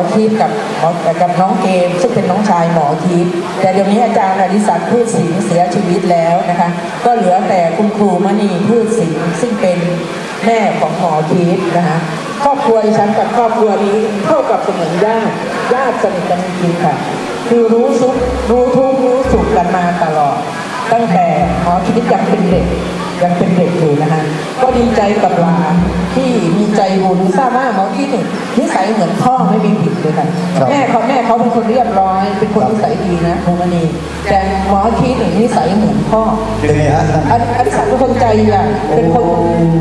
ทั้งสองหมอทิพย์กับหมอกับน้องเกม ซึ่งเป็นน้องชายหมอทิพย์แต่เดี๋ยวนี้อาจารย์อดิศักดิ์พืชสิงห์เสียชีวิตแล้วนะคะ ก็เหลือแต่คุณครูมณีพืชสิงห์ซึ่งเป็นแม่ของหมอทิพย์นะคะครอบครัวฉันกับครอบครัวนี้เท่ากับเสมือนญาติญาติสนิทกันจริงค่ะ คือรู้สุขรู้ทุกข์รู้สุขกันมาตลอด ตั้งแต่หมอทิพย์ยังเป็นเด็ก ยังเป็นเด็กอยู่นะฮะก็ดีใจกับหลานที่มีใจบุญทราบว่าหมอที่นี่นิสัยเหมือนพ่อไม่มีผิดเลยค่ะครับแม่เขาแม่เขาเป็นคนเรียบร้อย เป็นคนนิสัยดีนะภูมินีแต่หมอที่นี่นิสัยเหมือนพ่อเป็นไงฮะท่านออดิศักดิ์เป็นคนใจใหญ่เป็นคน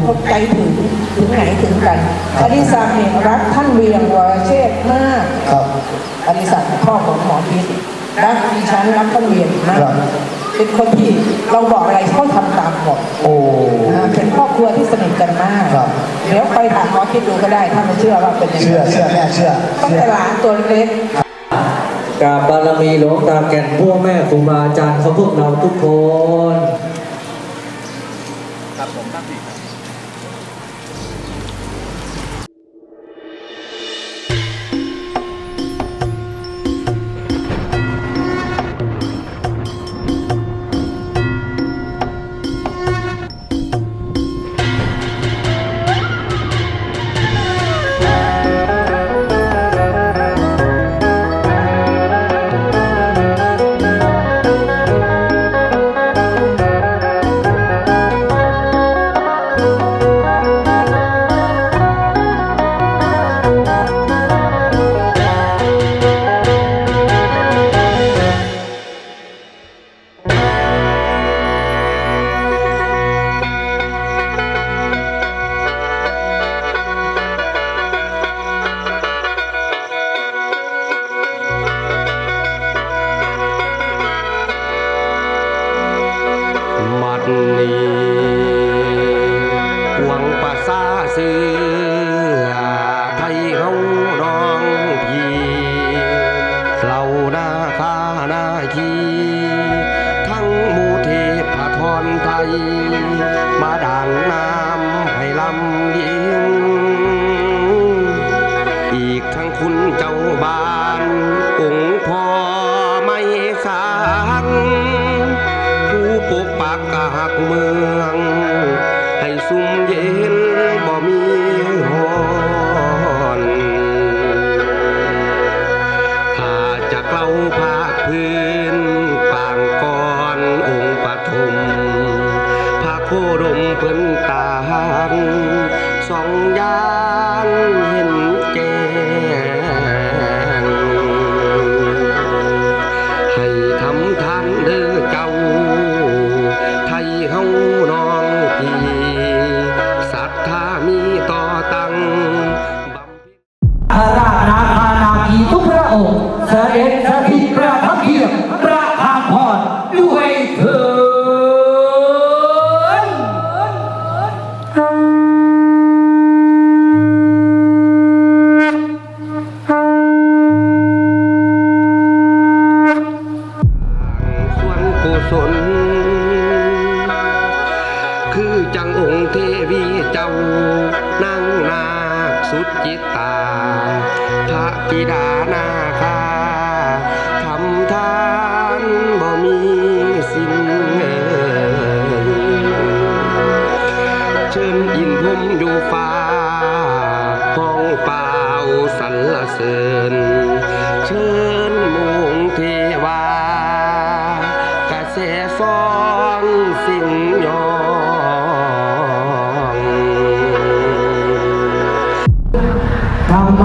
คนใจถึงถึงไหนถึงกันอดิศักดิ์เนี่ยรักท่านเวียงวรเชษฐ์มากครับอดิศักดิ์พ่อของหมอทิพย์รักดิฉันรักท่านเวียงมากครับ เป็นคนที่เราบอกอะไรเขาทำตามหมดโอ้อ่าเป็นครอบครัวที่สนิทกันมากครับ เดี๋ยวไปถามหมอคิดดูก็ได้ถ้าไม่เชื่อว่าเป็นยังไงเชื่อเชื่อแม่เชื่อตั้งเชื่อ แต่หลานตัวเล็ก กราบบารมีหลวงตาแก่นพ่อแม่ครูบาอาจารย์ของพวกเราทุกคนมั ปัก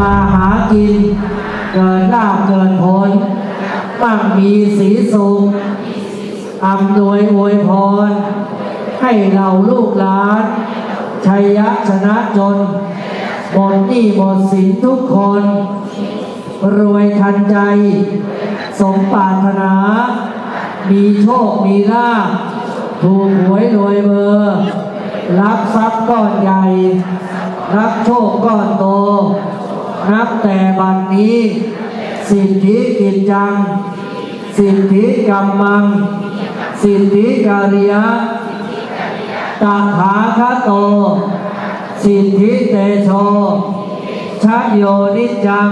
มาหากิน เกินลาบเกินผล มั่งมีสีสุขอำนวยอวยพร ให้เราลูกหลาน ชัยยะชนะจนหมดหนี้หมดสินทุกคน รวยทันใจ สมปรารถนา มีโชค มีลาภถูกหวยรวยเบอร์รับทรัพย์ก้อนใหญ่ รับโชคก้อนโต นับแต่บัดนี้ สิทธิกิจจัง สิทธิกรรมัง สิทธิกาลิยะตถาคตโต สิทธิเตโชชชโยนิจัง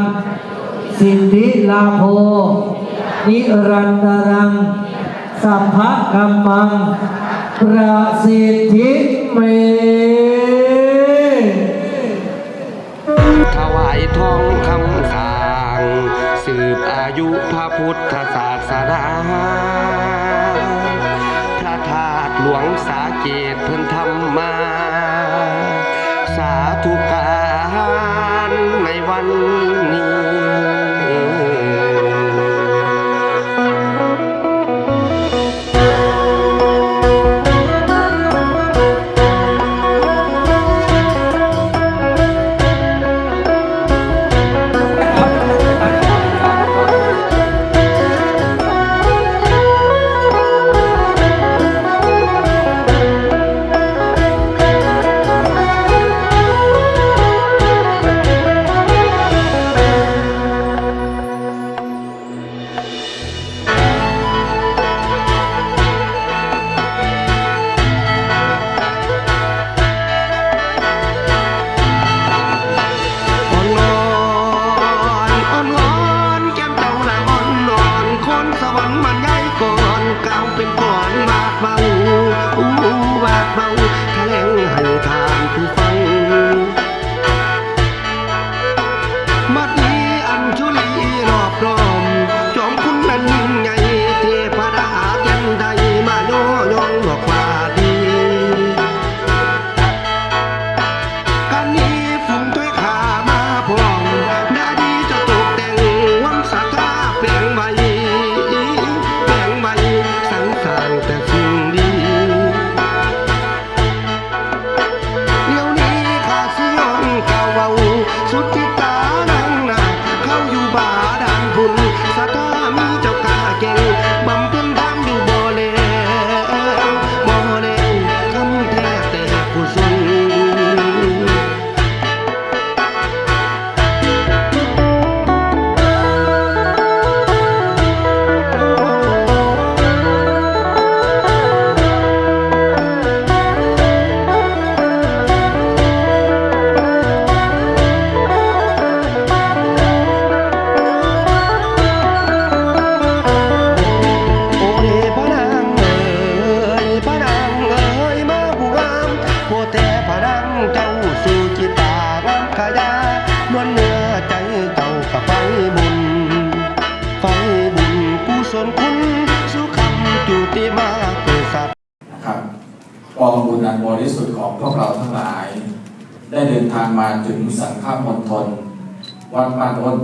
สิทธิลาโภ นิรันตรัง สัพพะกัมมัง ประสิทธิเม ยุพระพุทธศาสนาพระธาตุหลวงสาเกตเพิ่น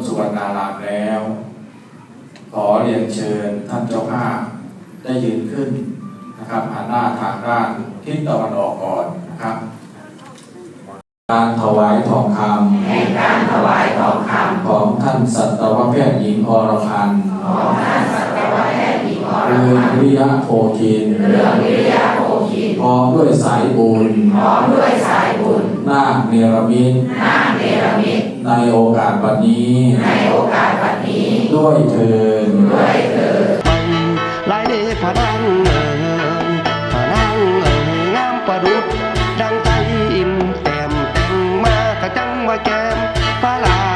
สุวรรณารามแล้ว ขอเรียนเชิญท่านเจ้าภาพได้ยืนขึ้นนะครับหันหน้าทางด้านทิศตะวันออกก่อนนะครับ การถวายทองคำในการถวายทองคำของท่านสัตวแพทย์หญิงอรพันธ์ของท่านสัตวแพทย์หญิงอรพันธ์เรืองวิริยะโพคินพร้อมด้วยสายบุญพร้อมด้วยสายบุญนาคเนรมิตนาคเนรมิต ในโอกาสวันนี้ในโอกาสวันนี้ ด้วยเทินไปลายเดลายนังเอ่ยพลังเอ่ยงามประดุจดังใจอิ่มแต้มแต่งมากระจังว่าแก้มฟ้าลาง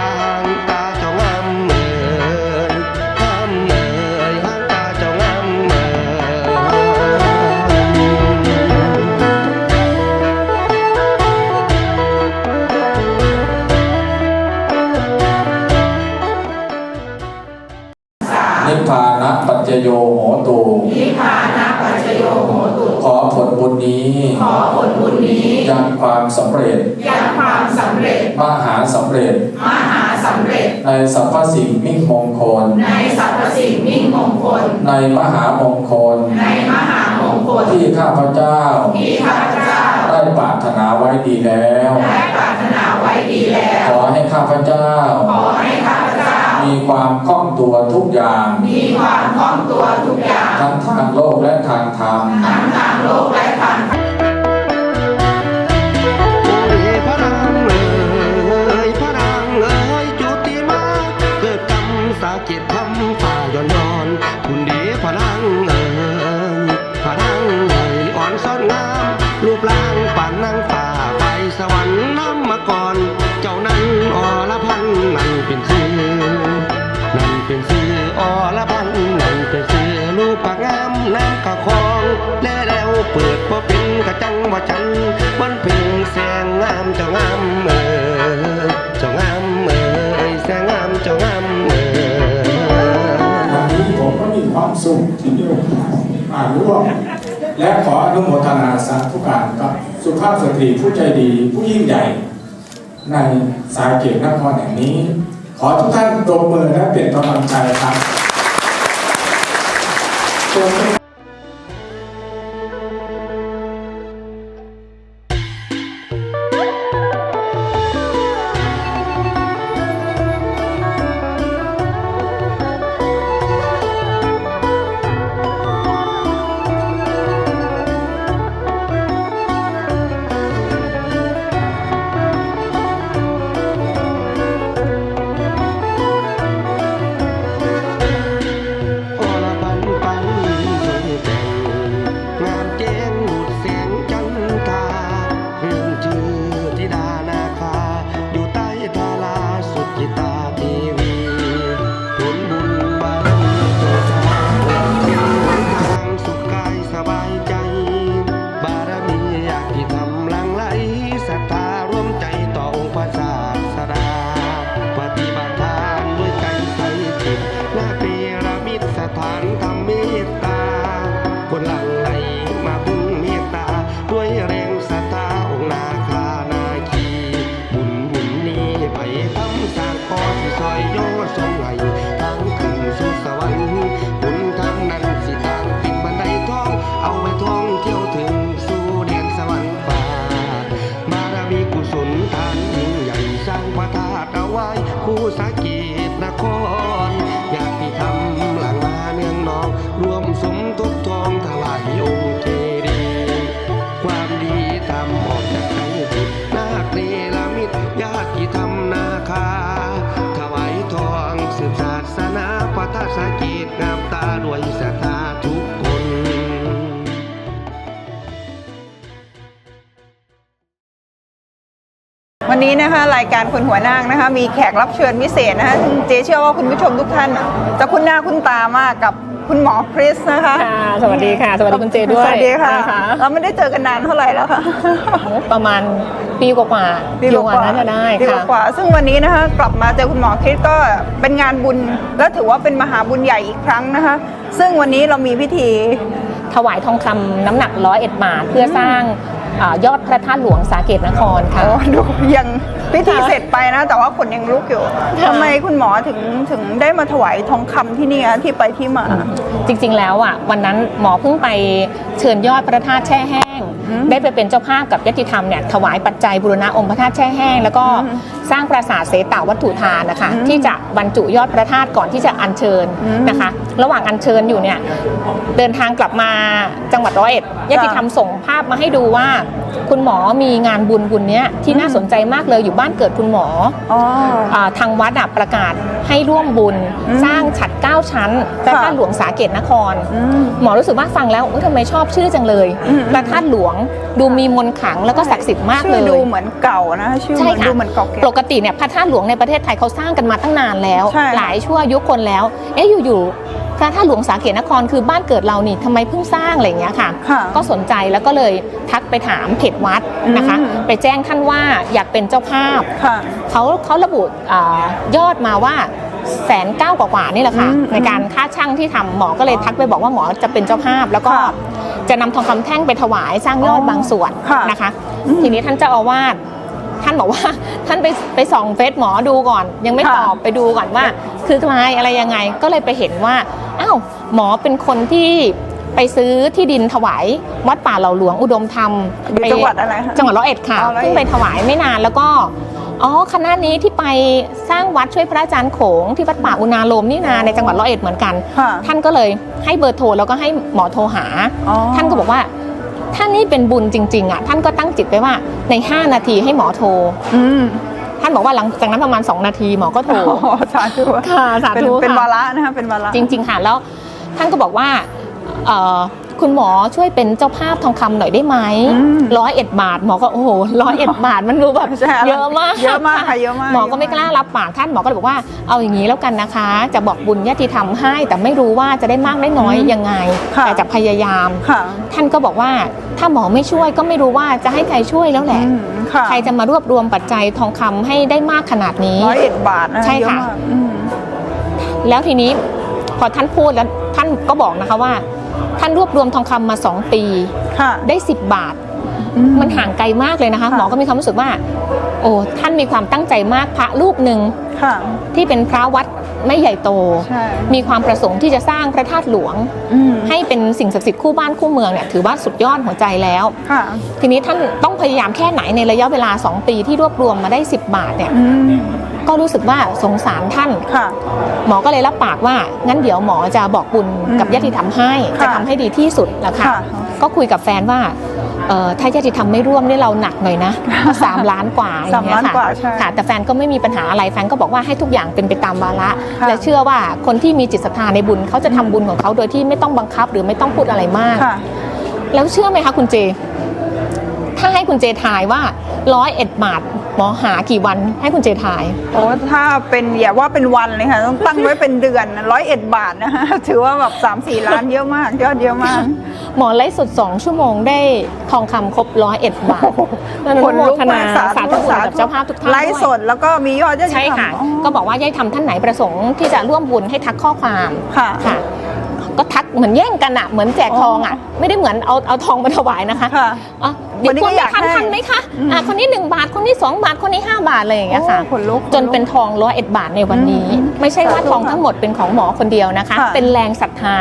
จจโยโหตุนิพพานะปัจจโยโหตุขอผลบุญนี้ ขอผลบุญนี้ยังความสำเร็จยังความสำเร็จมหาสำเร็จมหาสำเร็จ ในสรรพสิ่งมิ่งมงคล ในสรรพสิ่งมิ่งมงคล ในมหามงคล ในมหามงคลที่ข้าพเจ้าที่ข้าพเจ้าได้ปรารถนาไว้ดีแล้วได้ปรารถนาไว้ดีแล้ว ขอให้ข้าพเจ้าขอให้ข้าพเจ้า มีความคล่องตัวทุกอย่าง มีความคล่องตัวทุกอย่าง ทั้งทางโลกและทางธรรมทั้งทางโลกและทางโอเดพระนางเอ๋ยพระนางเอ๋ยจุติมาเกิดกรรมสาเกตทำฝ่าย้อนย้อน ความสุขที่ได้มาร่วมและขออนุโมทนาสาธุการกับสุภาพสตรีผู้ใจดีผู้ยิ่งใหญ่ ในสายเกตนครแห่งนี้ ขอทุกท่านตบมือและเป็นกำลังใจครับ นนี้นะคะ รายการคนหัวนาคนะคะ มีแขกรับเชิญพิเศษนะคะซึ่งเจ๊เชื่อว่าคุณผู้ชมทุกท่าน จะคุ้นหน้าคุ้นตามากกับคุณหมอคริสนะคะค่ะสวัสดีค่ะ สวัสดีคุณเจด้วยสวัสดีค่ะนะคะเราไม่ได้เจอกันนานเท่าไหร่แล้วค่ะโอ้ประมาณปีกว่าๆปีปีกกว่าว่าน่าจะได้ปีค่ะกว่าๆซึ่งวันนี้นะคะกลับมาเจอคุณหมอคริสก็เป็นงานบุญ และถือว่าเป็นมหาบุญใหญ่อีกครั้งนะคะ ซึ่งวันนี้เรามีพิธีถวายทองคำน้ำหนักร้อยเอ็ดบาทเพื่อสร้างอา ยอดพระธาตุหลวงสาเกตนครค่ะโอ้ดูยัง พิธีค่ะเสร็จไปนะ แต่ว่าขนยังลุกอยู่ค่ะทำไมคุณหมอถึงถึงได้มาถวายทองคำที่นี่อะที่ไปที่มา จริงๆแล้วอะวันนั้นหมอเพิ่งไปเชิญยอดพระธาตุแช่แห้งอืมได้ไปเป็นเจ้าภาพกับยติธรรมเนี่ยถวายปัจจัยบูรณะองค์พระธาตุแช่แห้ง แล้วก็อืมสร้างปราสาทเสตาวัตถุทานนะคะอืมที่จะบรรจุยอดพระธาตุก่อนที่จะอัญเชิญอืมนะคะ ระหว่างอัญเชิญอยู่เนี่ยเดินทางกลับมาจังหวัดร้อยเอ็ดยติธรรมส่งภาพมาให้ดูว่า คุณหมอมีงานบุญบุญเนี้ยที่น่าสนใจมากเลยอยู่บ้านเกิดคุณหมออ๋ออ่าทางวัดอะประกาศให้ร่วมบุญอืมสร้างฉัดเก้าชั้นพระธาตุหลวงสาเกตนครอืมหมอรู้สึกว่าฟังแล้วเอ้ยทำไมชอบชื่อจังเลยอืมพระธาตุหลวงดูมีมนต์ขลังแล้วก็ศักดิ์สิทธิ์มากเลชื่อยดูเหมือนเก่านะชื่อใช่มันค่ะดูเหมือนเก่าแก่ปกติเนี่ยพระธาตุหลวงในประเทศไทยเขาสร้างกันมาตั้งนานแล้วใช่หลายชั่วอายุคนแล้ว เอ๊ะอยู่ๆ พระธาตุหลวงสาเกตนครคือบ้านเกิดเรานี่ทำไมเพิ่งสร้างอะไรอย่างเงี้ยค่ะ ค่ะก็สนใจแล้วก็เลยทักไปถามเพจวัดนะคะ อืม ไปแจ้งท่านว่าอยากเป็นเจ้าภาพ ค่ะ เขาเขาระบุอายอดมาว่าแสนเก้ากว่าๆนี่แหละค่ะ อืมในการค่าช่างที่ทำหมอก็เลยทักไปบอกว่าหมอจะเป็นเจ้าภาพ แล้วก็ค่ะจะนำทองคำแท่งไปถวายสร้างยอดอ๋อบางส่วนค่ะนะคะ อืม ทีนี้ท่านเจ้าอาวาส ท่านบอกว่าท่านไปไปส่องเฟซหมอดูก่อน ยังไม่ค่ะตอบไปดูก่อนว่า คือทำไมอะไรยังไงก็เลยไปเห็นว่าอ้าวหมอเป็นคนที่ไปซื้อที่ดินถวายวัดป่าเหล่าหลวงอุดมธรรมอยู่ไปจังหวัดอะไรคะจังหวัดร้อยเอ็ดค่ะอ๋อร้อยเอ็ดเพิ่งไปถวายไม่นานแล้วก็อ๋อคณะนี้ที่ไปสร้างวัดช่วยพระอาจารย์โขงที่วัดป่าอุณาโลมนี่นาในจังหวัดร้อยเอ็ดเหมือนกันค่ะท่านก็เลยให้เบอร์โทรแล้วก็ให้หมอโทรหาอ๋อท่านก็บอกว่า ถ้านี่เป็นบุญจริง ๆ อะ ท่านก็ตั้งจิตไว้ว่าใน 5 นาทีให้หมอโทร อืมท่านบอกว่าหลังจากนั้นประมาณ 2 นาทีหมอก็โทรโอ้โหสาธุค่ะสาธุเป็นเป็นค่ะวาระนะคะเป็นวาระจริง ๆ ค่ะแล้วท่านก็บอกว่าเอ่อ คุณหมอช่วยเป็นเจ้าภาพทองคำหน่อยได้ไหมอืมร้อยเอ็ดบาทหมอก็โอ้โหร้อยเอ็ดบาทมันดูแบบใช่เยอะมากเยอะมากค่ะเยอะมากหมอก็ไม่กล้ารับปากท่านหมอก็เลยบอกว่าเอาอย่างนี้แล้วกันนะคะ จะบอกบุญญาติธรรมให้ แต่ไม่รู้ว่าจะได้มากได้น้อยยังไงค่ะแต่จะพยายามค่ะท่านก็บอกว่าถ้าหมอไม่ช่วยก็ไม่รู้ว่าจะให้ใครช่วยแล้วแหละอืมค่ะใครจะมารวบรวมปัจจัยทองคำให้ได้มากขนาดนี้ร้อยเอ็ดบาทนะใช่เยอะค่ะมากอืมแล้วทีนี้พอท่านพูดแล้วท่านก็บอกนะคะว่า ท่านรวบรวมทองคำมา 2 ปีค่ะได้ 10 บาทอืมันห่างไกลมากเลยนะคะค่ะหมอก็มีความรู้สึกว่า โอ้ท่านมีความตั้งใจมากพระรูปหนึ่งค่ะที่เป็นพระวัดไม่ใหญ่โตใช่มีความประสงค์ที่จะสร้างพระธาตุหลวงอืมให้เป็นสิ่งศักดิ์สิทธิ์คู่บ้านคู่เมืองเนี่ยถือว่าสุดยอดหัวใจแล้วค่ะทีนี้ท่านต้องพยายามแค่ไหนในระยะเวลา 2 ปีที่รวบรวมมาได้ 10 บาทเนี่ยอืม ก็รู้สึกว่าสงสารท่าน ค่ะ หมอก็เลยรับปากว่า งั้นเดี๋ยวหมอจะบอกบุญกับอืมญาติธรรมให้ ค่ะจะทำให้ดีที่สุดนะคะค่ะ ก็คุยกับแฟนว่าเอ่อถ้าญาติธรรมไม่ร่วมนี่เราหนักหน่อยนะก็สามล้านกว่าอย่สามงเงี้ยล้านค่ะ กว่าใช่ ค่ะแต่แฟนก็ไม่มีปัญหาอะไรแฟนก็บอกว่าให้ทุกอย่างเป็นไปตามวาระ ค่ะและเชื่อว่าคนที่มีจิตศรัทธาในบุญเขาจะทำบุญของเขาโดยที่ไม่ต้องบังคับหรือไม่ต้องพูดอะไรมาก ค่ะ แล้วเชื่อไหมคะคุณเจ ถ้าให้คุณเจทายว่าร้อยเอ็ดบาท หมอหากี่วันให้คุณเจทาย โอ้ถ้าเป็นอย่าว่าเป็นวันเลยค่ะ ต้องตั้งไว้เป็นเดือนร้อยเอ็ดบาทนะคะถือว่าแบบสามสี่ล้านเยอะมาก ยอดเยอะมาก หมอไลฟ์สด2 ชั่วโมงได้ทองคำครบร้อยเอ็ดบาทอนุคนโมลุกทนามากสาธุบุญกับเจ้าภาพทุกท่านไลฟ์ด้วยสดแล้วก็มียอดยอดใช่ค่ะ อ๋อ ก็บอกว่าญาติธรรมท่านไหนประสงค์ที่จะร่วมบุญให้ทักข้อความค่ะค่ะ ก็ทักเหมือนแย่งกันอะเหมือนแจกทองอะไม่ได้เหมือนเอาเอาทองมาถวายนะคะ ค่ะ อะ เดี๋ยวคนนี้คุก็ณอยากทันให้ทันไหมคะอืมอะคนนี้ 1 บาทคนนี้ 2 บาทคนนี้ 5 บาทอะไรอย่างเงี้ยค่ะโอ้ขนลุกจนเป็นทองร้อยเอ็ดบาทในวันนี้อืมไม่ใช่ว่าทองทั้งหมดเป็นของหมอคนเดียวนะคะค่ะเป็นแรงศรัทธา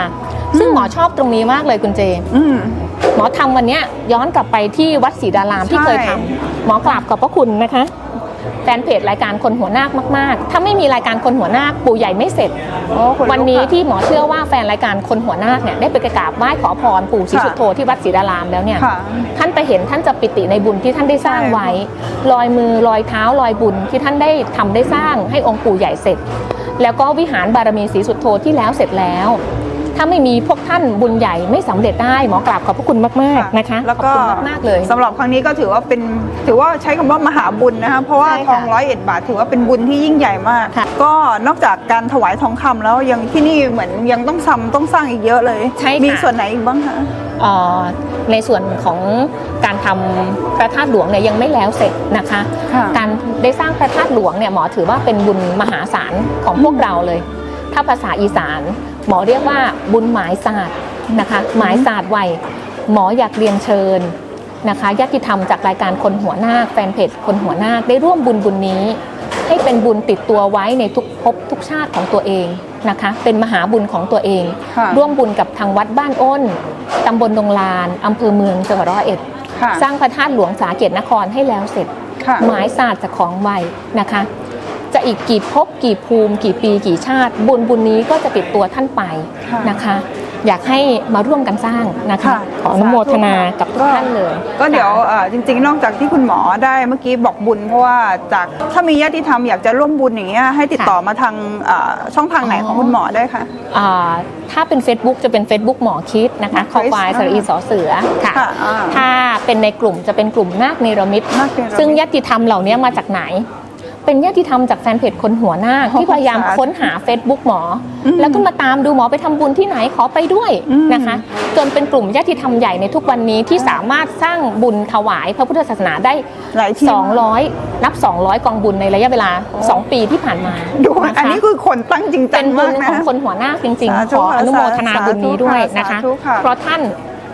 ซึ่งอืมหมอชอบตรงนี้มากเลยคุณเจอืมหมอทำวันเนี้ยย้อนกลับไปที่วัดศรีดารามที่ใช่เคยทำหมอกราบขอบพระคุณนะคะ แฟนเพจรายการคนหัวนาคมาก ๆ ถ้าไม่มีรายการคนหัวนาคปู่ใหญ่ไม่เสร็จโอ้ขลุกวันนี้ค่ะที่หมอเชื่อว่าแฟนรายการคนหัวนาคเนี่ยได้ไปกราบไหว้ขอพรปู่ศรีสุโธที่วัดศรีดารามแล้วเนี่ยค่ะท่านไปเห็นท่านจะปิติในบุญที่ท่านได้สร้างไว้ รอยมือรอยเท้ารอยบุญที่ท่านได้ทำได้สร้างให้องค์ปู่ใหญ่เสร็จ แล้วก็วิหารบารมีศรีสุโธที่แล้วเสร็จแล้ว ถ้าไม่มีพวกท่านบุญใหญ่ไม่สำเร็จได้หมอกราบขอบพระคุณมากๆนะคะแล้วขอบก็คุณมากๆเลยสำหรับครั้งนี้ก็ถือว่าเป็นถือว่าใช้คำว่ามหาบุญนะคะเพราะว่าใช่ทค่ะองร้อยเอ็ดบาท ถือว่าเป็นบุญที่ยิ่งใหญ่มากค่ะก็นอกจากการถวายทองคำแล้วยังที่นี่เหมือนยังต้องซ้ำต้องสร้างอีกเยอะเลยใช่ค่ะมีส่วนไหนอีกบ้างคะเอ่อในส่วนของการทำพระธาตุหลวงเนี่ยยังไม่แล้วเสร็จนะคะค่ะการได้สร้างพระธาตุหลวงเนี่ยหมอถือว่าเป็นบุญมหาศาลของพวกเราเลย ถ้าภาษาอีสาน หมอเรียกว่าบุญหมายศาสตร์นะคะ หมายศาสตร์ไวยหมออยากเรียนเชิญนะคะญาติธรรมจากรายการคนหัวนาคแฟนเพจคนหัวนาคได้ร่วมบุญบุญนี้ ให้เป็นบุญติดตัวไว้ในทุกภพทุกชาติของตัวเองนะคะ เป็นมหาบุญของตัวเองค่ะร่วมบุญกับทางวัดบ้านอ้นตำบลดงลานอำเภอเมืองจังหวัดร้อยเอ็ดค่ะสร้างพระธาตุหลวงสาเกตนครให้แล้วเสร็จค่ะหมายศาสตร์จากของไวนะคะ จะอีกกี่ภพกี่ภูมิ กี่ปีกี่ชาติ บุญบุญนี้ก็จะติดตัวท่านไปค่ะนะคะ อยากให้มาร่วมกันสร้างนะคะค่ะขออนุโมทนากับทุกท่านเลย ก็เดี๋ยวเอ่อจริง ๆ นอกจากที่คุณหมอได้เมื่อกี้บอกบุญ เพราะว่าจากถ้ามีญาติธรรมอยากจะร่วมบุญอย่างเงี้ยให้ติดต่อมาทางเอ่อช่องทางไหนของคุณหมอได้คะอ่าถ้าเป็น Facebook จะเป็น Facebook หมอคิดนะคะหมคออคริสควายสระอีสอเสือค่ะค่ะอ่าถ้าเป็นในกลุ่มจะเป็นกลุ่มนาคเนรมิตนาคเนรมิตซึ่งญาติธรรมเหล่านี้มาจากไหน เป็นญาติธรรมจากแฟนเพจคนหัวหน้าคโอ้ที่พยายามสาธุค้นหา Facebook หมออมแล้วก็มาตามดูหมอไปทำบุญที่ไหนขอไปด้วยอืมนะคะจนเป็นกลุ่มญาติธรรมใหญ่ในทุกวันนี้ที่สามารถสร้างบุญถวายพระพุทธศาสนาได้หลายที่200 นับ 200 กองบุญในระยะเวลา 2 ปีที่ผ่านมาดูะคะอันนี้คือคนตั้งจริงจัเป็งนบุมากญนะของคนหัวหน้าจริงสาๆธุขออนุโมทนาสาธุบุญนี้ด้วยนะคะสาธุค่ะเพราะท่าน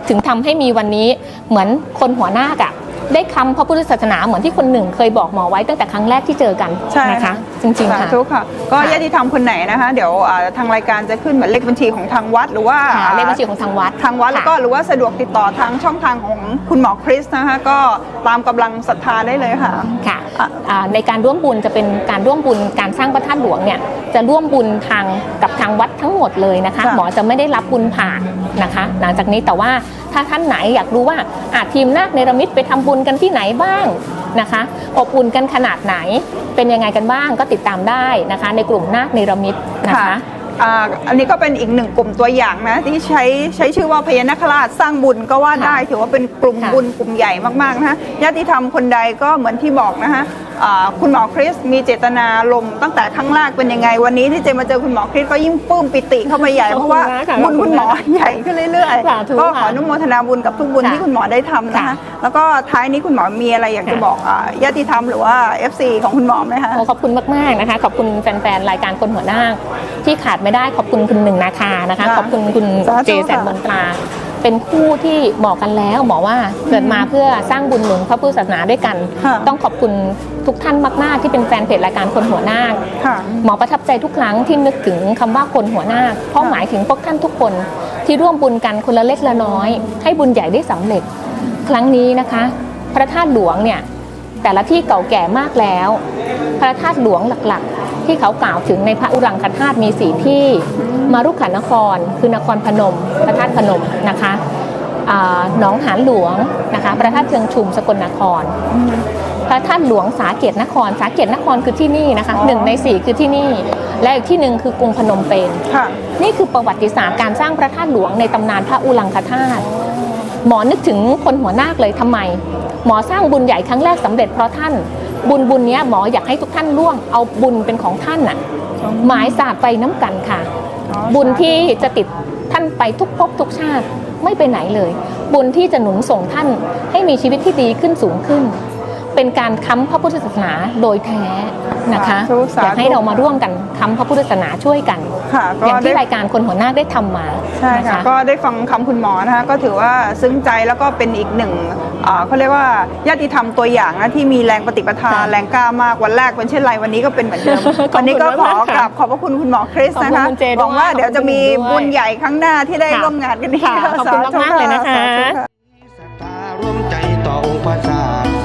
ถึงทำให้มีวันนี้เหมือนคนหัวหน้าอะ ได้คำพระพุทธศาสนาเหมือนที่คนหนึ่งเคยบอกหมอไว้ตั้งแต่ครั้งแรกที่เจอกันใช่นะคะ จริงๆสาค่ะ ธุค่ะ ก็ค่ะญาติธรรมคนไหนนะคะ เดี๋ยวอ่าทางรายการจะขึ้นเหมือนเลขบัญชีของทางวัดหรือว่าค่ะเลขบัญชีของทางวัดทางวัดแล้วก็ค่ะหรือว่าสะดวกติดต่อทางช่องทางของคุณหมอคริสนะคะ ก็ตามกำลังศรัทธาได้เลยค่ะ ค่ะอะ อ่าในการร่วมบุญจะเป็นการร่วมบุญการสร้างพระธาตุหลวงเนี่ยจะร่วมบุญทางกับทางวัดทั้งหมดเลยนะคะ ค่ะหมอจะไม่ได้รับบุญผ่านนะคะ หลังจากนี้แต่ว่า ถ้าท่านไหนอยากรู้ว่าอาทีมนาคเนรมิตไปทำบุญกันที่ไหนบ้างนะคะ อบอุ่นกันขนาดไหนเป็นยังไงกันบ้างก็ติดตามได้นะคะ ในกลุ่มนาคเนรมิตนะคะค่ะอ่าอันนี้ก็เป็นอีกหนึ่งกลุ่มตัวอย่างนะที่ใช้ใช้ชื่อว่าพญานาคราชสร้างบุญก็ว่าได้ถือว่าเป็นกลุ่มค่ะบุญกลุ่มใหญ่มากๆนะฮะญาติธรรมคนใดก็เหมือนที่บอกนะฮะอ่า คุณหมอคริสมีเจตนาลมณ์ตั้งแต่ครั้งแรกเป็นยังไง วันนี้ที่เจมาเจอคุณหมอคริสก็ยิ่งปลื้มปิติเข้าไปใหญ่ขอบเพคุณราะว่ามากค่ะบุญคุณหมอใหญ่ขึ้นเรื่อยสาธุๆก็ขอค่ะอนุโมทนาบุญกับทุกบุญค่ะที่คุณหมอได้ทำนะค่ะคะแล้วก็ท้ายนี้คุณหมอมีอะไรอยากจะค่ะบอกอ่าญาติธรรมหรือว่า FC ของคุณหมอไหมคะโอ้ขอบคุณมากๆนะคะ ขอบคุณแฟนๆรายการคนหัวหน้าคที่ขาดไม่ได้ขอบคุณคุณหนึ่งนาคานะคะค่ะขอบคุณคุณสาธุเจแสนค่ะมนตรา เป็นคู่ที่บอกกันแล้วบอกว่าเกิดมาเพื่อสร้างบุญหนุนพระพุทธศาสนาด้วยกัน ค่ะต้องขอบคุณทุกท่านมากๆที่เป็นแฟนเพจรายการคนหัวหน้าคค่ะหมอประทับใจทุกครั้งที่นึกถึงคำว่าคนหัวหน้าคเพราะหมายถึงพวกท่านทุกคนที่ร่วมบุญกันคนละเล็กละน้อย ให้บุญใหญ่ได้สำเร็จ ครั้งนี้นะคะ พระธาตุหลวงเนี่ยแต่ละที่เก่าแก่มากแล้ว พระธาตุหลวงหลักๆ ที่เขากล่าวถึงในพระอุรังคธาตุมีสี่ที่ มารุกขานคร คือนครพนม พระธาตุพนมนะคะอ่าหนองหานหลวงนะคะพระธาตุเชิงชุมสกลนคร พระธาตุหลวงสาเกตนคร สาเกตนครคือที่นี่นะคะอ๋อหนึ่งในสี่คือที่นี่ และอีกที่หนึ่งคือกรุงพนมเปญค่ะนี่คือประวัติศาสตร์การสร้างพระธาตุหลวงในตำนานพระอุลังคธาตุหมอนึกถึงคนหัวนาคเลยทำไม หมอสร้างบุญใหญ่ครั้งแรกสำเร็จเพราะท่าน บุญบุญเนี้ยหมออยากให้ทุกท่านร่วมเอาบุญเป็นของท่านน่ะหมายศาสตร์ไปน้ำกันค่ะอ๋อบุญที่จะติดท่านไปทุกภพทุกชาติไม่ไปไหนเลย บุญที่จะหนุนส่งท่านให้มีชีวิตที่ดีขึ้นสูงขึ้น เป็นการค้ำพระพุทธศาสนาโดยแท้นะคะสาธุสาธุอยากให้เรามาร่วมกันค้ำพระพุทธศาสนาช่วยกันค่ะก็อย่างที่ได้รายการคนหัวหน้าคได้ทำมาใช่นค่ะก็ได้ฟังคำคุณหมอนะคะก็ถือว่าซึ้งใจแล้วก็เป็นอีกหนึ่ง อ่าเขาเรียกว่าญาติธรรมตัวอย่างนะที่มีแรงปฏิปทาค่ะแรงกล้ามากวันแรกเป็นเช่นไรวันนี้ก็เป็นเหมือนเดิมขอบคุณวันนี้ก็ขอมากๆค่ะกราบขอบพระคุณคุณหมอคริสขอบคุณนะคะคุณเจด้วยหวังว่าเดี๋ยวจะมีขอบคุณด้วยบุญใหญ่ครั้งหน้าที่ได้ค่ะร่วมงานกันอีกค่ะขอบคุณสธุมากๆเลยนะคะ สาธุค่ะ ศรัทธาร่วมใจต่อองค์พระศาส